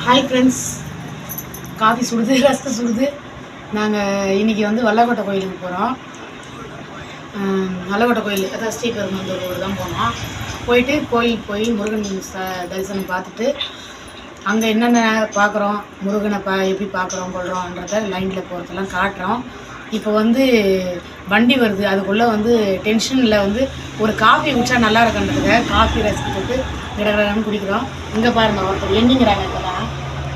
Hi friends coffee சுடுது rusk சுடுது. நாங்கள் இன்றைக்கி வந்து வல்லக்கோட்டை கோயிலுக்கு போகிறோம் வல்லக்கோட்டை கோயில் அதாவது ஸ்ரீபெருமந்தூர் ஊர் தான் போனோம். போயிட்டு கோயிலுக்கு போய் முருகன் ச தரிசனம் பார்த்துட்டு அங்கே என்னென்ன பார்க்குறோம் முருகனை பா எப்படி பார்க்குறோம் கொள்கிறோன்றத லைனில் போகிறதெல்லாம் காட்டுறோம். இப்போ வந்து வண்டி வருது. அதுக்குள்ளே வந்து டென்ஷனில் வந்து ஒரு காஃபி குடிச்சா நல்லா இருக்குன்றதுக்காக காஃபி ரசிக்கிறதுக்கு போட்டு குடிக்கிறோம். இங்கே பாருங்க ஒருத்தர் எண்ணிங்கிறாங்க இப்போ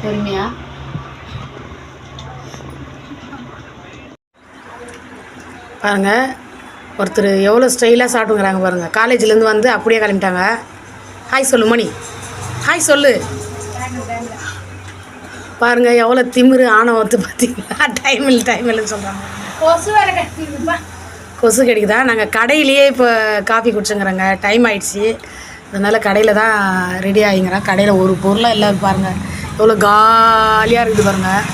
பொறுமையாக பாருங்க ஒருத்தர் எவ்வளோ ஸ்டைலாக சாப்பிட்டுங்கிறாங்க பாருங்க. காலேஜ்லேருந்து வந்து அப்படியே கிளம்பிட்டாங்க. ஹாய் சொல்லு மணி. ஹாய் சொல்லு. பாருங்க எவ்வளோ திமிரு ஆணவத்து பார்த்தீங்களா டைம் இல்லை டைம் இல்லைன்னு சொல்கிறாங்க கொசு கட்டிப்பா கொசு கிடைக்குதா? நாங்கள் கடையிலேயே இப்போ காஃபி குடிச்சுங்கிறோங்க. டைம் ஆயிடுச்சு. அதனால் கடையில் தான் ரெடி ஆகிங்கிறோம் கடையில் ஒரு பொருளாக இல்லை பாருங்கள் எவ்வளோ காலியாக இருக்குது பாருங்கள்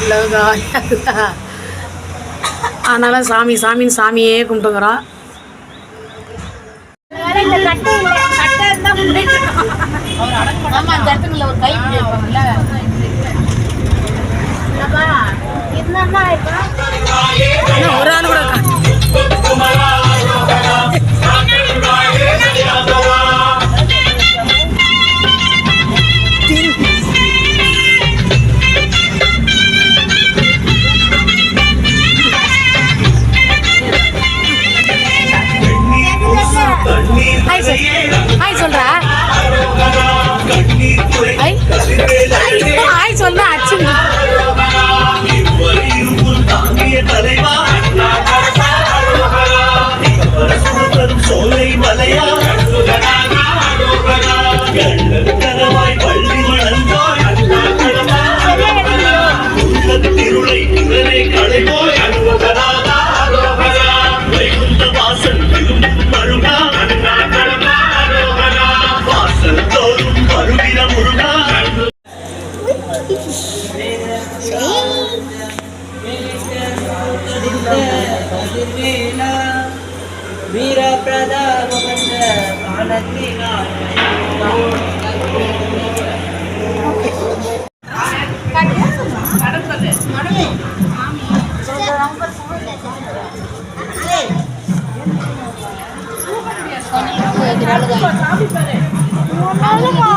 இவ்வளோ காலியாக இருக்குதா? அதனால் சாமி சாமின்னு சாமியே கும்பிட்டுங்கிறோம். கட்டை கட்டை இருந்தால்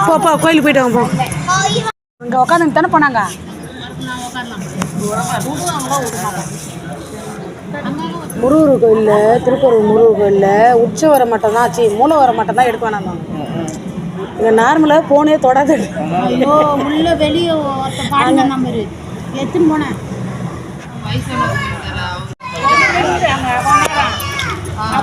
போ போ கோயிலுக்கு போயிட்டு வாங்க போ. இங்கே உட்காந்து தானே போனாங்க? முருகர் கோயிலில் திருப்பூர் முருகர் கோயிலில் உற்சவரை மட்டும் தான் ஆச்சு மூலவரை மட்டும் தான் எடுக்க வேணாம் இங்கே நார்மலாக போனே தொடாது உள்ள வெளியே ஒருத்த பாருங்க நம்பரு எத்தனை போனேன்.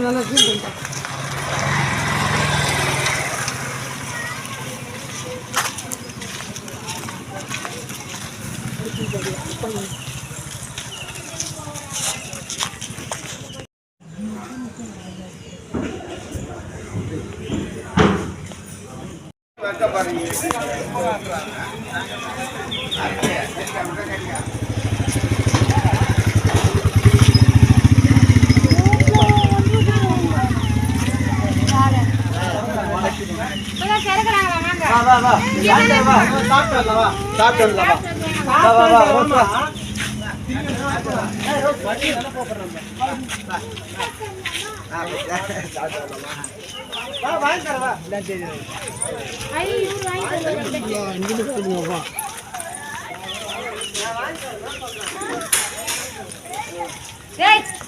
நல்லா ஃபீல் பண்ணிட்டேன்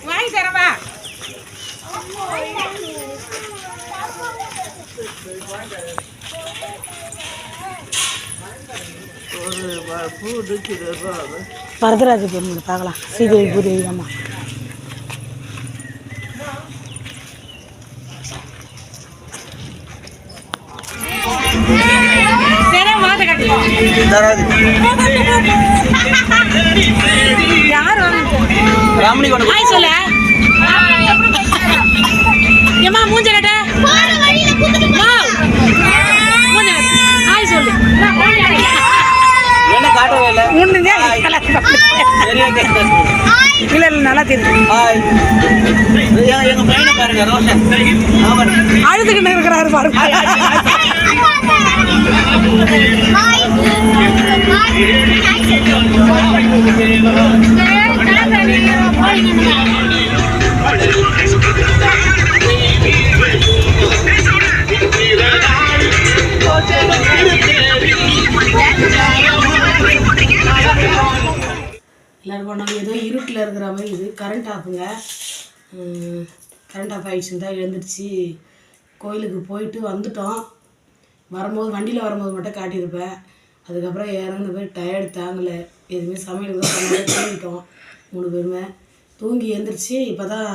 வாங்கி தரவா? வரதராஜ பெருமாள் பார்க்கலாம். ஸ்ரீதேவி பூதேவி அம்மா. யார் ராமணி கொண்டு சொல்லு. இல்ல இல்ல நல்லா தெரியும் பாருங்க ரோஷன். அழுதுகிட்டு இருக்கிறாரு பாருங்க. எல்லோரும் ஏதோ இருட்டில் இருக்கிற மாதிரி இது. கரண்ட் ஆஃபுங்க கரண்ட் ஆஃப் ஆகிடுச்சுன்னு தான் எழுந்துருச்சு. கோயிலுக்கு போயிட்டு வந்துட்டோம். வரும்போது வண்டியில் வரும்போது மட்டும் காட்டியிருப்பேன். அதுக்கப்புறம் இறந்து போய் டயர்டு தாங்கலை. எதுவுமே சமையல் கூட தூங்கிட்டோம் மூணு பேருமே. தூங்கி எழுந்திரிச்சு. இப்போ தான்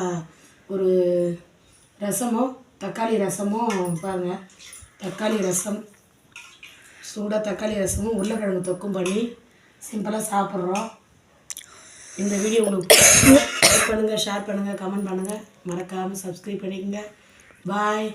ஒரு ரசமும் தக்காளி ரசமும் பாருங்கள் தக்காளி ரசம் சூடாக தக்காளி ரசமும் உருளைக்கிழங்கு தொக்கும் பண்ணி சிம்பிளாக சாப்பிட்றோம். இந்த வீடியோ உங்களுக்கு லைக் பண்ணுங்கள் ஷேர் பண்ணுங்கள் கமெண்ட் பண்ணுங்கள் மறக்காமல் சப்ஸ்கிரைப் பண்ணிக்கோங்க. பாய்